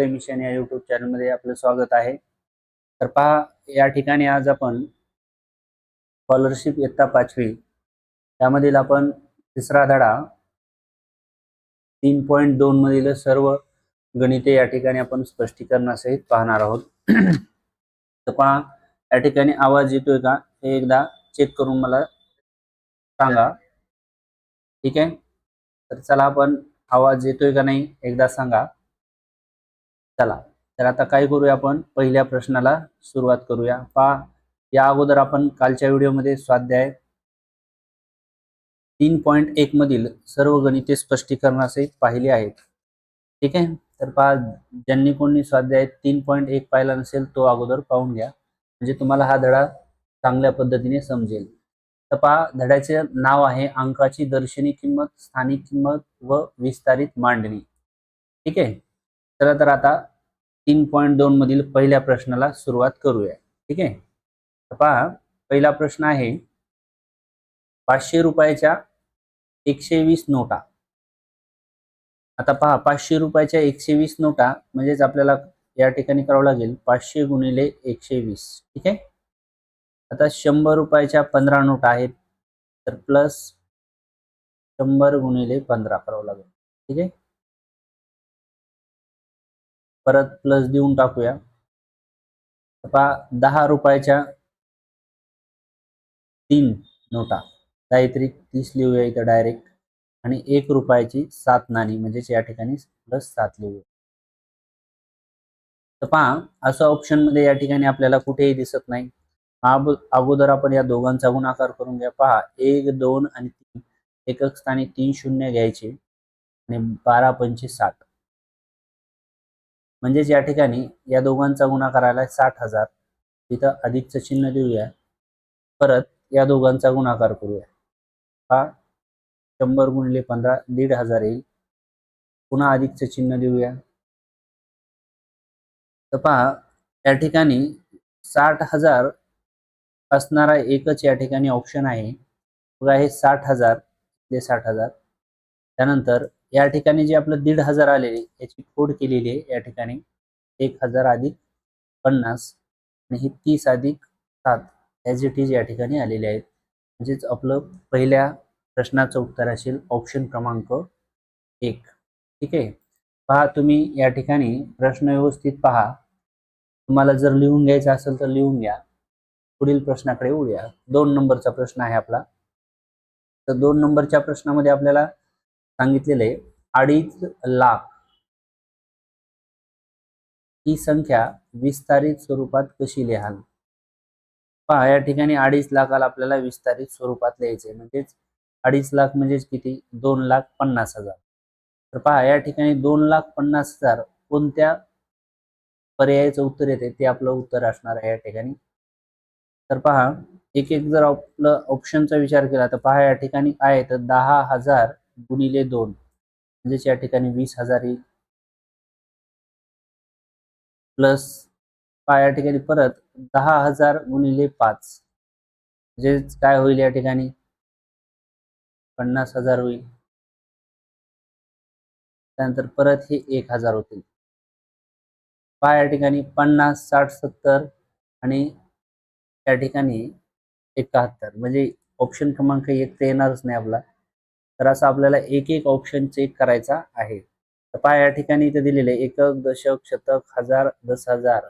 उदय mission या YouTube चॅनलमध्ये आपलं स्वागत आहे. तर पहा या ठिकाणी आज आपण स्कॉलरशिप इयत्ता पाचवी त्यामधील आपण तिसरा धडा तीन पॉईंट दोन मधील सर्व गणिते या ठिकाणी आपण स्पष्टीकरणासहित पाहणार आहोत. तर पहा या ठिकाणी आवाज येतोय का? हे एकदा चेक करून मला सांगा. ठीक आहे? तर चला आपण आवाज येतोय का नाही एकदा सांगा. चला तर आता काय करूया आपण? पहिल्या प्रश्नाला सुरुवात करूया. पहा या अगोदर आपण कालच्या व्हिडिओमध्ये स्वाध्याय तीन पॉईंट एक मधील सर्व गणिते स्पष्टीकरणासहित पाहिले आहेत. ठीक आहे? तर पहा ज्यांनी कोणी स्वाध्याय तीन पॉईंट एक पाहिला नसेल तो अगोदर पाहून घ्या. म्हणजे तुम्हाला हा धडा चांगल्या पद्धतीने समजेल. तर पहा धड्याचे नाव आहे अंकाची दर्शनी किंमत स्थानिक किंमत व विस्तारित मांडणी. ठीक आहे? चला तर आता तीन पॉईंट दोन मधील पहिल्या प्रश्नाला सुरुवात करूया. ठीक आहे? पहा पहिला प्रश्न आहे पाचशे रुपयाच्या एकशे वीस नोटा. आता पहा पाचशे रुपयाच्या एकशे वीस नोटा म्हणजेच आपल्याला या ठिकाणी करावं लागेल पाचशे गुणिले एकशे वीस ठीक आहे? आता शंभर रुपयाच्या पंधरा नोटा आहेत तर प्लस शंभर गुणिले पंधरा करावं लागेल. ठीक आहे? परत प्लस देऊन टाकूया. पहा दहा रुपयाच्या तीन नोटा. काहीतरी तीस लिहूया इथं डायरेक्ट आणि एक रुपयाची सात नाणी म्हणजेच या ठिकाणी प्लस सात लिहूया. तर पहा असं ऑप्शनमध्ये या ठिकाणी आपल्याला कुठेही दिसत नाही. अगोदर आपण या दोघांचा गुणाकार करून घ्या. पहा एक दोन आणि तीन. एकक स्थानी तीन शून्य घ्यायचे. आणि बारा पंचे साठ म्हणजेच या ठिकाणी या दोघांचा गुणाकार आला साठ हजार. तिथं अधिकचं चिन्ह देऊया. परत या दोघांचा गुणाकार करूया. हा शंभर गुणले पंधरा दीड हजार येईल. पुन्हा अधिकचं चिन्ह देऊया. तर पहा या ठिकाणी साठ हजार असणारा एकच या ठिकाणी ऑप्शन आहे. बघा हे साठ हजार ते साठ हजार. त्यानंतर या ठिकाणी जे आपलं दीड हजार आलेले याची फोड केलेली आहे या ठिकाणी. एक हजार अधिक पन्नास आणि ही तीस अधिक सात ॲज इट इज या ठिकाणी आलेले आहेत. म्हणजेच आपलं पहिल्या प्रश्नाचं उत्तर असेल ऑप्शन क्रमांक एक. ठीक आहे? पहा तुम्ही या ठिकाणी प्रश्न व्यवस्थित पहा. तुम्हाला जर लिहून घ्यायचा असेल तर लिहून घ्या. पुढील प्रश्नाकडे उडूया दोन नंबरचा प्रश्न आहे आपला. तर दोन नंबरच्या प्रश्नामध्ये आपल्याला सांगितलेलं आहे अडीच लाख. ही संख्या विस्तारित स्वरूपात कशी लिहाल? पहा या ठिकाणी अडीच लाखाला आपल्याला विस्तारित स्वरूपात लिहायचे म्हणजेच अडीच लाख म्हणजेच किती? दोन लाख पन्नास हजार. तर पहा या ठिकाणी दोन लाख पन्नास हजार कोणत्या पर्यायाचं उत्तर येते ते आपलं उत्तर असणार आहे या ठिकाणी. तर पहा एक एक जर आपलं ऑप्शनचा विचार केला तर पहा या ठिकाणी काय आहे? तर दहा हजार गुणिले दोन. म्हणजेच या ठिकाणी वीस हजार येईल. प्लस या ठिकाणी परत दहा हजार गुणिले पाच. म्हणजेच काय होईल या ठिकाणी? पन्नास हजार होईल. त्यानंतर परत हे एक हजार होतील पहा या ठिकाणी पन्नास साठ सत्तर आणि या ठिकाणी एकाहत्तर. म्हणजे ऑप्शन क्रमांक एक तर येणारच नाही आपला. तर असं आपल्याला एक एक ऑप्शन चेक करायचा आहे. तर पहा या ठिकाणी इथे दिलेले एकक दशक शतक हजार दस हजार.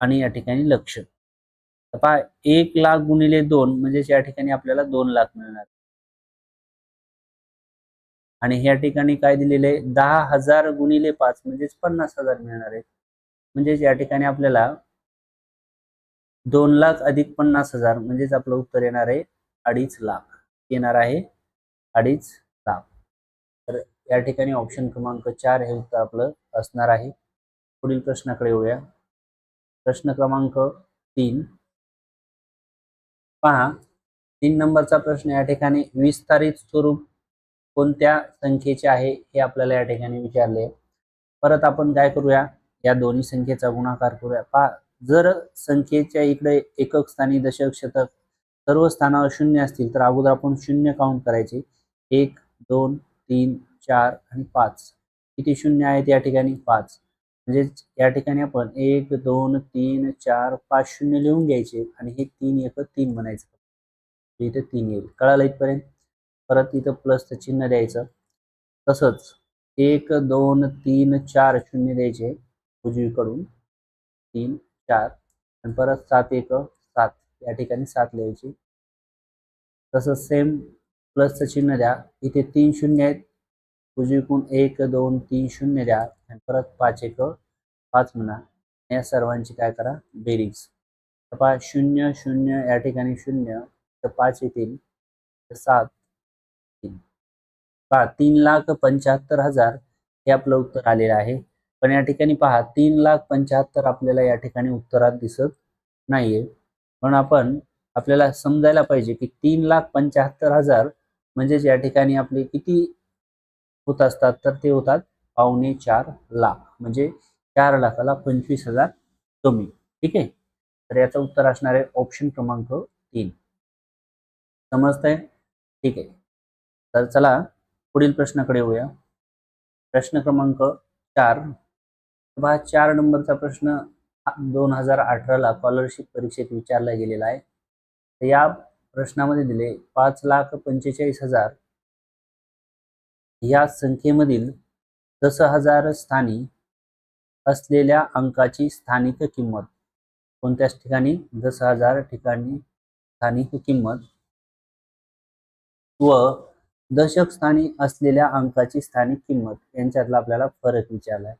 आणि या ठिकाणी लक्ष. तर पहा एक लाख गुणिले दोन म्हणजेच या ठिकाणी आपल्याला दोन लाख मिळणार. आणि ह्या ठिकाणी काय दिलेले दहा हजार गुणिले पाच म्हणजेच पन्नास हजार मिळणार आहेत म्हणजेच या ठिकाणी आपल्याला दोन लाख अधिक पन्नास हजार म्हणजेच आपलं उत्तर येणार आहे अडीच लाख. येणार आहे अडीच लाख तर या ठिकाणी ऑप्शन क्रमांक चार हे उत्तर आपलं असणार आहे. पुढील प्रश्नाकडे येऊया. प्रश्न क्रमांक तीन. पहा तीन नंबरचा प्रश्न या ठिकाणी विस्तारित स्वरूप कोणत्या संख्येचे आहे हे आपल्याला या ठिकाणी विचारले. परत आपण काय करूया? या दोन्ही संख्येचा गुणाकार करूया. पहा जर संख्येच्या इकडे एकक स्थानी दशक शतक सर्व स्थानावर शून्य असतील तर अगोदर आपण शून्य काउंट करायचे. एक दोन तीन चार आणि पाच. किती शून्य आहेत या ठिकाणी? पाच. म्हणजेच या ठिकाणी आपण एक दोन तीन चार पाच शून्य लिहून घ्यायचे आणि हे तीन एक तीन म्हणायचं. इथे तीन येईल. कळालं इथपर्यंत? परत इथं प्लसचं चिन्ह द्यायचं. तसंच एक दोन तीन चार शून्य द्यायचे उजवीकडून. तीन चार. आणि परत सात एक सात. या ठिकाणी सात लिहायची. तसंच सेम प्लसचं चिन्ह द्या. इथे तीन शून्य आहेत. उजवीकून एक दोन तीन शून्य द्या आणि परत पाच एक पाच म्हणा. या सर्वांची काय करा? बेरीज. तर पहा शून्य शून्य या ठिकाणी शून्य तर पाच येतील. तर सात तीन पहा तीन लाख पंच्याहत्तर हजार हे आपलं उत्तर आलेलं आहे. पण या ठिकाणी पहा तीन लाख पंच्याहत्तर आपल्याला या ठिकाणी उत्तरात दिसत नाहीये. पण आपण आपल्याला समजायला पाहिजे की तीन लाख पंच्याहत्तर हजार म्हणजेच या ठिकाणी आपले किती होत असतात तर ते होतात पावणे चार लाख. म्हणजे चार लाखाला पंचवीस हजार कमी. ठीक आहे? तर याचं उत्तर असणार आहे ऑप्शन क्रमांक तीन. समजतंय? ठीक आहे. तर चला पुढील प्रश्नाकडे येऊया. प्रश्न क्रमांक चार. बा चार नंबरचा प्रश्न दोन हजार अठराला स्कॉलरशिप परीक्षेत विचारला गेलेला आहे. तर या प्रश्नामध्ये दिले पाच लाख पंचेचाळीस हजार. या संख्येमधील दस हजार स्थानी असलेल्या अंकाची स्थानिक किंमत. कोणत्याच ठिकाणी? दस हजार ठिकाणी स्थानिक किंमत. व दशक स्थानी असलेल्या अंकाची स्थानिक किंमत. यांच्यातला आपल्याला फरक विचारला आहे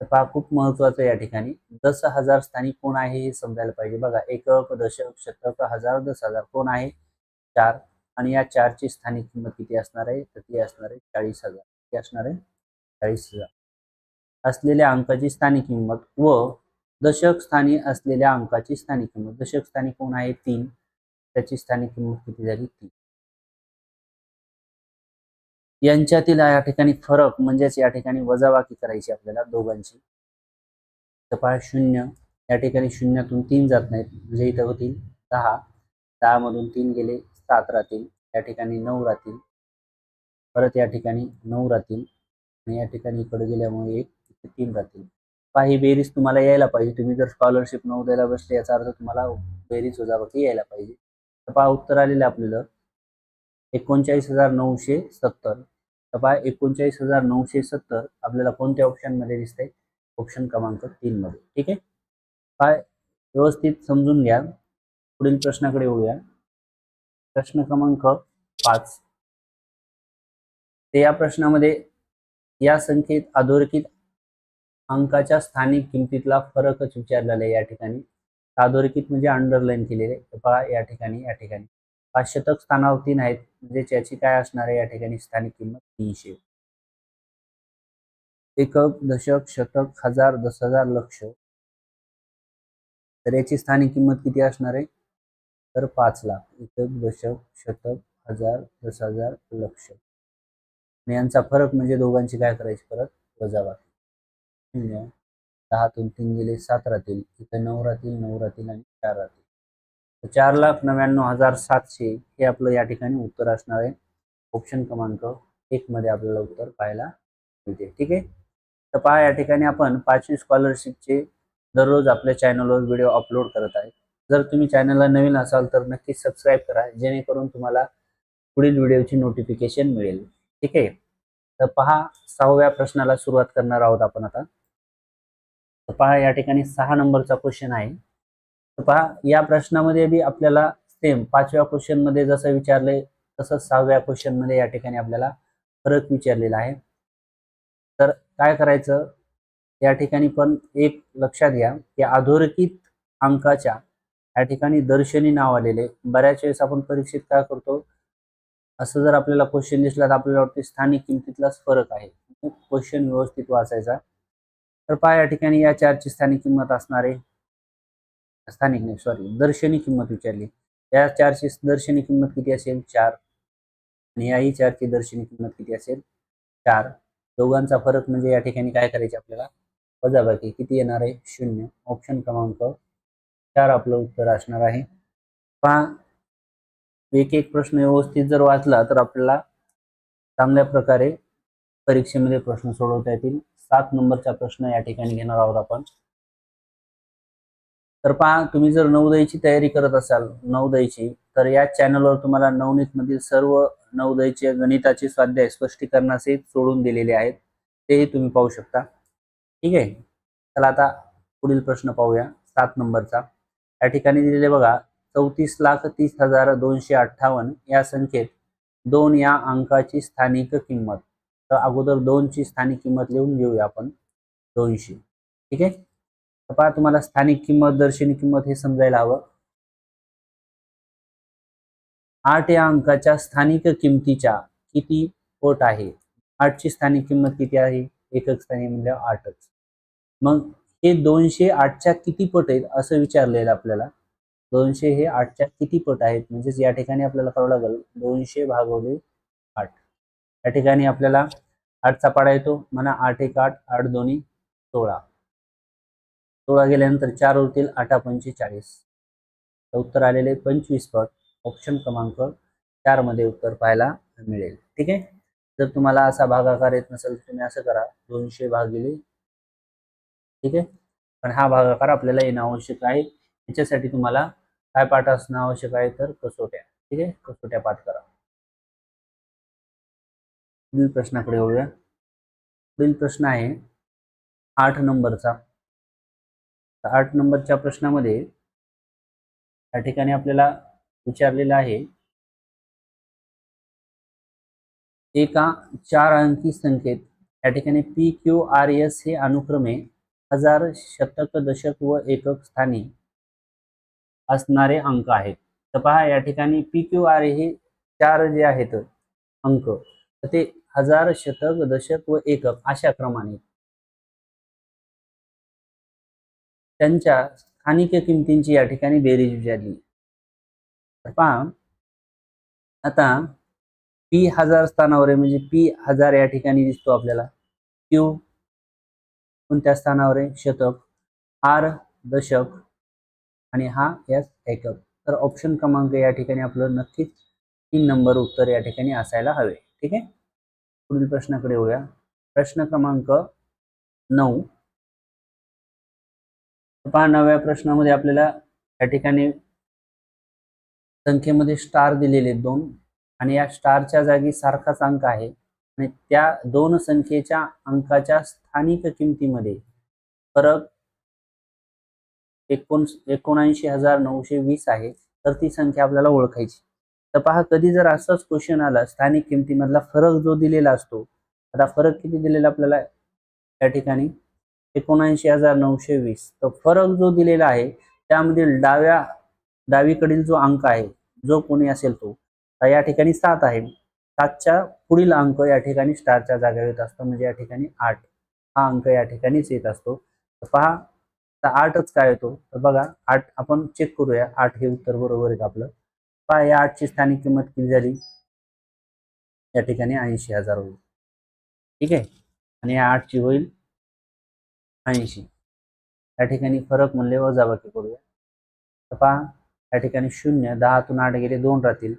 तर पहा खूप महत्वाचं या ठिकाणी. दस हजार स्थानी कोण आहे हे समजायला पाहिजे. बघा एकक दशक शतक हजार दस हजार कोण आहे? चार. आणि या चारची स्थानिक किंमत किती असणार आहे? तर ती असणार आहे चाळीस हजार. किती असणार आहे चाळीस हजार. असलेल्या अंकाची स्थानिक किंमत व दशक स्थानी असलेल्या अंकाची स्थानिक किंमत. दशक स्थानी कोण आहे? तीन. त्याची स्थानिक किंमत किती झाली? तीन. यांच्यातील या ठिकाणी फरक म्हणजेच या ठिकाणी वजाबाकी करायची आपल्याला दोघांची. तर पहा शून्य. या ठिकाणी शून्यातून तीन जात नाहीत. म्हणजे इथं होतील दहा. दहा मधून तीन गेले सात राहतील. या ठिकाणी नऊ राहतील. परत या ठिकाणी नऊ राहतील. आणि या ठिकाणी इकडे गेल्यामुळे एक तीन राहतील. पहा ही बेरीज तुम्हाला यायला पाहिजे. तुम्ही जर स्कॉलरशिप नऊ द्यायला बसले याचा अर्थ तुम्हाला बेरीज वजाबाकी यायला पाहिजे. तर पहा उत्तर आलेलं आपल्याला एकोणचाळीस हजार नऊशे सत्तर. तपा एकोणचाळीस हजार नऊशे सत्तर आपल्याला कोणत्या ऑप्शनमध्ये दिसतंय? ऑप्शन क्रमांक तीन मध्ये. ठीक आहे? काय व्यवस्थित समजून घ्या. पुढील प्रश्नाकडे येऊया प्रश्न क्रमांक पाच. ते या प्रश्नामध्ये या संख्येत अधोरेखित अंकाच्या स्थानिक किमतीतला फरकच विचारलेला आहे या ठिकाणी. अधोरेखित म्हणजे अंडरलाईन केलेले. पहा या ठिकाणी या ठिकाणी. पाच शतक स्थानावर तीन आहेत म्हणजे त्याची काय असणार आहे? या ठिकाणी स्थानिक किंमत तीनशे. एकक दशक शतक हजार दस हजार लक्ष. तर याची स्थानिक किंमत किती असणार आहे? तर पाच लाख. एकक दशक शतक हजार दस हजार लक्ष. आणि यांचा फरक म्हणजे दोघांची काय करायची परत? वजाबाकी शून्य दहातून तीन गेले सात राहतील इथं नऊ राहतील नऊ राहतील आणि चार राहतील चार लाख नव्याण्णव हजार सातशे हे आपलं या ठिकाणी उत्तर असणार आहे. ऑप्शन क्रमांक एक मध्ये आपल्याला उत्तर पाहायला मिळते. ठीक आहे? तर पहा या ठिकाणी आपण पाचवी स्कॉलरशिपचे दररोज आपल्या चॅनलवर व्हिडिओ अपलोड करत आहे. जर तुम्ही चॅनलला नवीन असाल तर नक्कीच सबस्क्राईब करा जेणेकरून तुम्हाला पुढील व्हिडिओची नोटिफिकेशन मिळेल. ठीक आहे? तर पहा सहाव्या प्रश्नाला सुरुवात करणार आहोत आपण आता. तर पहा या ठिकाणी सहा नंबरचा क्वेश्चन आहे. पहा या प्रश्नामध्ये बी आपल्याला सेम पाचव्या क्वेश्चनमध्ये जसं विचारले तसंच सहाव्या क्वेश्चनमध्ये या ठिकाणी आपल्याला फरक विचारलेला आहे. तर काय करायचं? या ठिकाणी पण एक लक्षात घ्या की अधोरेखित अंकाच्या या ठिकाणी दर्शनी नाव आलेले बऱ्याच वेळेस आपण परीक्षेत काय करतो? असं जर आपल्याला क्वेश्चन दिसला तर आपल्याला वाटते स्थानिक किमतीतलाच फरक आहे. क्वेश्चन व्यवस्थित वाचायचा. तर पहा या ठिकाणी या चारची स्थानिक किंमत असणार आहे. स्थानिक नाही सॉरी दर्शनी किंमत विचारली. या चारची दर्शनी किंमत किती असेल? चार. आणि याही चारची दर्शनी किंमत किती असेल? चार. दोघांचा फरक म्हणजे या ठिकाणी काय करायचे आपल्याला? वजाबाकी किती येणार आहे? शून्य. ऑप्शन क्रमांक चार आपलं उत्तर असणार आहे. पहा एक एक प्रश्न व्यवस्थित जर वाचला तर आपल्याला चांगल्या प्रकारे परीक्षेमध्ये प्रश्न सोडवता येतील. सात नंबरचा प्रश्न या ठिकाणी घेणार आहोत आपण. तर पहा तुम्ही जर नवोदयची तयारी करत असाल नवोदयची तर या चॅनलवर तुम्हाला नवनीत मधील सर्व नवोदयचे गणिताचे स्वाध्याय स्पष्टीकरणाचे सोडून दिलेले आहेत. तेही तुम्ही पाहू शकता. ठीक आहे? चला आता पुढील प्रश्न पाहूया सात नंबरचा. या ठिकाणी दिलेले बघा चौतीस लाख तीस हजार दोनशे अठ्ठावन्न या संख्येत दोन या अंकाची स्थानिक किंमत. तर अगोदर दोनची स्थानिक किंमत लिहून घेऊया आपण दोनशे. ठीक आहे? तर पहा तुम्हाला स्थानिक किंमत दर्शनी किंमत हे समजायला हवं. आठ या अंकाच्या स्थानिक किमतीच्या किती पट आहे? आठची स्थानिक किंमत किती आहे? एकक स्थानिक म्हणजे आठच. मग हे दोनशे आठच्या किती पट आहेत असं विचारलेलं आपल्याला. दोनशे हे आठच्या किती पट आहेत? म्हणजेच या ठिकाणी आपल्याला करावं लागेल दोनशे भागवले आठ. या ठिकाणी आपल्याला आठचा पाडा येतो. म्हणा आठ एक आठ आठ दोन्ही सोळा. सोळा गेल्यानंतर चार उरतील आठा पंचेचाळीस. तर उत्तर आलेले पंचवीस पट ऑप्शन क्रमांक चारमध्ये उत्तर पाहायला मिळेल. ठीक आहे? जर तुम्हाला असा भागाकार येत नसेल तर तुम्ही असं करा दोनशे भागिले. ठीक आहे? पण हा भागाकार आपल्याला येणं आवश्यक आहे. याच्यासाठी तुम्हाला काय पाठ असणं आवश्यक आहे तर कसोट्या. ठीक आहे? कसोट्या पाठ करा. पुढील प्रश्नाकडे येऊया पुढील प्रश्न आहे आठ नंबरचा. तर आठ नंबरच्या प्रश्नामध्ये या ठिकाणी आपल्याला विचारलेलं आहे एका चार अंकी संख्येत या ठिकाणी पी क्यू आर एस हे अनुक्रमे हजार शतक दशक व एकक स्थानी असणारे अंक आहेत. तर पहा या ठिकाणी पी क्यू आर हे चार जे आहेत अंक तर ते हजार शतक दशक व एकक अशा क्रमाने त्यांच्या स्थानिक किमतींची या ठिकाणी बेरीज विचारली तर पहा. आता पी हजार स्थानावर आहे म्हणजे पी हजार या ठिकाणी दिसतो आपल्याला. क्यू. कोणत्या स्थानावर आहे? शतक. आर दशक. आणि हा याच एकक. तर ऑप्शन क्रमांक या ठिकाणी आपलं नक्कीच तीन नंबर उत्तर या ठिकाणी असायला हवे. ठीक आहे? पुढील प्रश्नाकडे येऊया. प्रश्न क्रमांक नऊ. पहा नव्या प्रश्नामध्ये आपल्याला या ठिकाणी संख्येमध्ये स्टार दिलेले आहेत दोन. आणि या स्टारच्या जागी सारखाच अंक आहे. आणि त्या दोन संख्येच्या अंकाच्या स्थानिक किमतीमध्ये फरक एकोण एकोणऐंशी हजार नऊशे वीस आहे. तर ती संख्या आपल्याला ओळखायची. तर पहा कधी जर असंच क्वेश्चन आला स्थानिक किमतीमधला फरक जो दिलेला असतो आता फरक किती दिलेला आपल्याला या ठिकाणी? एकोणऐंशी हजार नऊशे वीस. तर फरक जो दिलेला आहे त्यामधील डाव्या डावीकडील जो अंक आहे जो कोणी असेल तो या ठिकाणी सात आहे. सातच्या पुढील अंक या ठिकाणी स्टारच्या जागेवर येत असतो म्हणजे या ठिकाणी आठ. हा अंक या ठिकाणीच येत असतो. तर पहा तर आठच काय येतो तर बघा आठ आपण चेक करूया. आठ हे उत्तर बरोबर आहे आपलं? पहा या आठची स्थानिक किंमत किती झाली? या ठिकाणी ऐंशी हजार होईल. ठीक आहे? आणि या आठची होईल ऐंशी. या ठिकाणी फरक म्हणले वजाबाकी करूया. तर पहा या ठिकाणी शून्य दहातून आठ गेले दोन राहतील.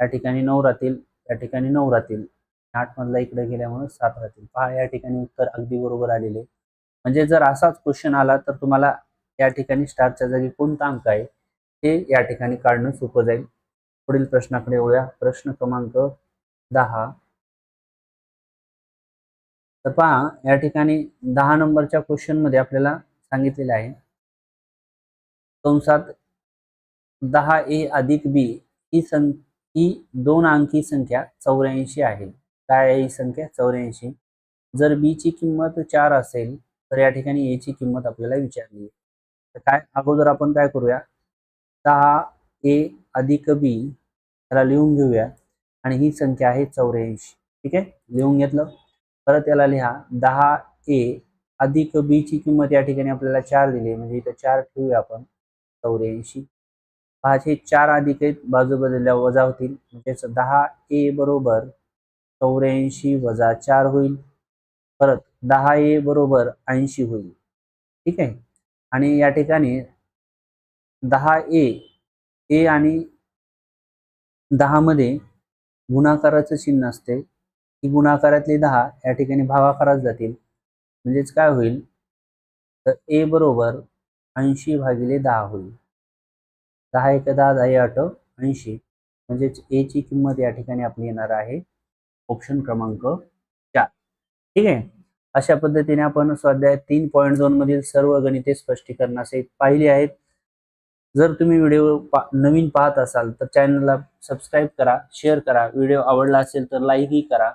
या ठिकाणी नऊ राहतील या ठिकाणी नऊ राहतील. आठ मधला इकडे गेल्यामुळे सात राहतील. पहा या ठिकाणी उत्तर अगदी बरोबर आलेले. म्हणजे जर असाच क्वेश्चन आला तर तुम्हाला या ठिकाणी स्टारच्या जागी कोणता अंक आहे हे या ठिकाणी काढणं सोपं जाईल. पुढील प्रश्नाकडे येऊया प्रश्न क्रमांक दहा. तर पहा या ठिकाणी दहा नंबरच्या क्वेश्चनमध्ये आपल्याला सांगितलेलं आहे. कंसात दहा ए अधिक बी ही सं ही दोन अंकी संख्या चौऱ्याऐंशी आहे. काय आहे ही संख्या? चौऱ्याऐंशी. जर बी ची किंमत चार असेल तर या ठिकाणी ए ची किंमत आपल्याला विचारली. तर काय? अगोदर आपण काय करूया? दहा ए अधिक बी त्याला लिहून घेऊया. आणि ही संख्या आहे चौऱ्याऐंशी. ठीक आहे? लिहून घेतलं? परत याला लिहा. दहा ए अधिक बी ची किंमत या ठिकाणी आपल्याला चार दिली म्हणजे इथं चार ठेवूया आपण. चौऱ्याऐंशी. पाचशे चार अधिक आहेत बाजू बदलल्या वजा होतील. म्हणजेच दहा ए बरोबर चौऱ्याऐंशी वजा चार होईल. परत दहा ए बरोबर ऐंशी होईल. ठीक आहे? आणि या ठिकाणी दहा ए ए आणि दहा मध्ये गुणाकाराचं चिन्ह असते. ही गुणाकारातली दहा या ठिकाणी भावाकारात जातील. म्हणजेच काय होईल? तर ए बरोबर ऐंशी भागिले दहा होईल. दहा एक दहा दहा आठ ऐंशी. म्हणजेच ए ची किंमत या ठिकाणी आपली येणार आहे ऑप्शन क्रमांक चार. ठीक आहे? अशा पद्धतीने आपण स्वाध्याय तीन पॉईंट दोन मधील सर्व गणिते स्पष्टीकरणासहित पाहिली आहेत. जर तुम्ही व्हिडिओ पा नवीन पाहत असाल तर चॅनलला सबस्क्राईब करा शेअर करा. व्हिडिओ आवडला असेल तर लाईकही करा.